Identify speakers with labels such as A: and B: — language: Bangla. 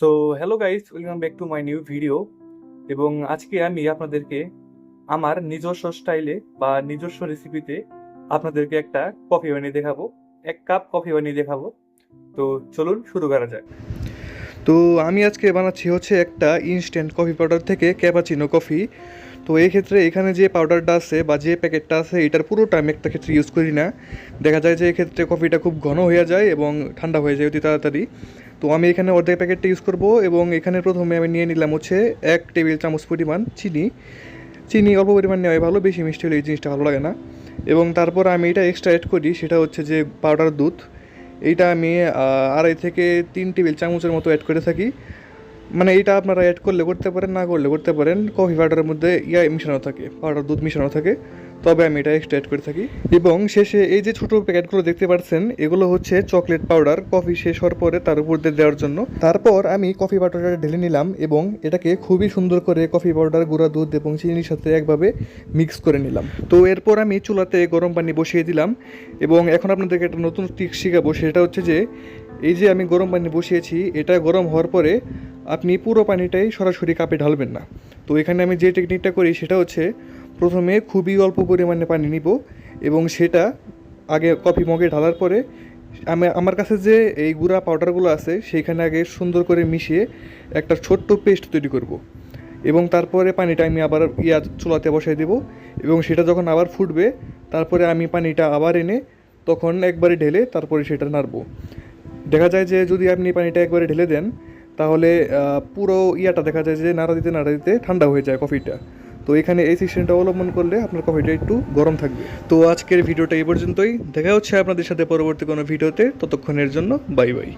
A: So hello guys welcome back to my new video এবং আজকে আমি আপনাদেরকে আমার নিজস্ব স্টাইলে বা নিজস্ব রেসিপিতে আপনাদেরকে একটা কফি বানিয়ে দেখাবো। এক কাপ কফি বানিয়ে দেখাবো। তো চলুন শুরু করা যাক।
B: তো আমি আজকে বানাচ্ছি হচ্ছে একটা ইনস্ট্যান্ট কফি পাউডার থেকে ক্যাপাচিনো কফি তো এই ক্ষেত্রে এখানে যে পাউডারটা আছে বা যে প্যাকেটটা আছে, এটার পুরোটা আমি একটা ক্ষেত্রে ইউজ করি না। দেখা যায় যে এক্ষেত্রে কফিটা খুব ঘন হয়ে যায় এবং ঠান্ডা হয়ে যায় অতি তাড়াতাড়ি। তো আমি এখানে অর্ধেক প্যাকেটটা ইউজ করব এবং এখানে প্রথমে আমি নিয়ে নিলাম হচ্ছে এক টেবিল চামচ পরিমাণ চিনি। চিনি অল্প পরিমাণ নেওয়াই ভালো, বেশি মিষ্টি হলে এই জিনিসটা ভালো লাগে না। এবং তারপর আমি এটা এক্সট্রা অ্যাড করি, সেটা হচ্ছে যে পাউডার দুধ। এইটা আমি আড়াই থেকে তিন টেবিল চামচের মতো অ্যাড করে থাকি। মানে এইটা আপনারা অ্যাড করলে করতে পারেন, না করলে করতে পারেন। কফি পাউডারের মধ্যে ইয়া মিশানো থাকে পাউডার দুধ মিশানো থাকে। তবে আমি এটা এক্সট্রা অ্যাড করে থাকি। এবং শেষে এই যে ছোটো প্যাকেটগুলো দেখতে পাচ্ছেন, এগুলো হচ্ছে চকলেট পাউডার কফি শেষ হওয়ার পরে তার উপর দিয়ে দেওয়ার জন্য। তারপর আমি কফি পাউডারটা ঢেলে নিলাম এবং এটাকে খুবই সুন্দর করে কফি পাউডার গুঁড়া দুধ এবং চিনির সাথে একভাবে মিক্স করে নিলাম। তো এরপর আমি চুলাতে গরম পানি বসিয়ে দিলাম এবং এখন আপনাদেরকে একটা নতুন ট্রিক শেখাবো। সেটা হচ্ছে যে, এই যে আমি গরম পানি বসিয়েছি, এটা গরম হওয়ার পরে আপনি পুরো পানিটাই সরাসরি কাপে ঢালবেন না তো এখানে আমি যে টেকনিকটা করি সেটা হচ্ছে, প্রথমে খুবই অল্প পরিমাণে পানি নিব এবং সেটা আগে কফি মগে ঢালার পরে আমি, আমার কাছে যে এই গুঁড়া পাউডারগুলো আছে, সেইখানে আগে সুন্দর করে মিশিয়ে একটা ছোট্ট পেস্ট তৈরি করব। এবং তারপরে পানিটা আমি আবার ইয়া চুলাতে বসাই দেব এবং সেটা যখন আবার ফুটবে, তারপরে আমি পানিটা আবার এনে তখন একবারে ঢেলে তারপরে সেটা নাড়বো দেখা যায় যে যদি আপনি পানিটা একবারে ঢেলে দেন তাহলে পুরো ইয়াটা দেখা যায় যে নাড়া দিতে নাড়া দিতে ঠান্ডা হয়ে যায় কফিটা তো এখানে এই সিস্টেমটা অবলম্বন করলে আপনার কফিটা একটু গরম থাকবে। তো আজকের ভিডিওটা এই পর্যন্তই। দেখা হচ্ছে আপনাদের সাথে পরবর্তী কোনো ভিডিওতে। ততক্ষণের জন্য বাই বাই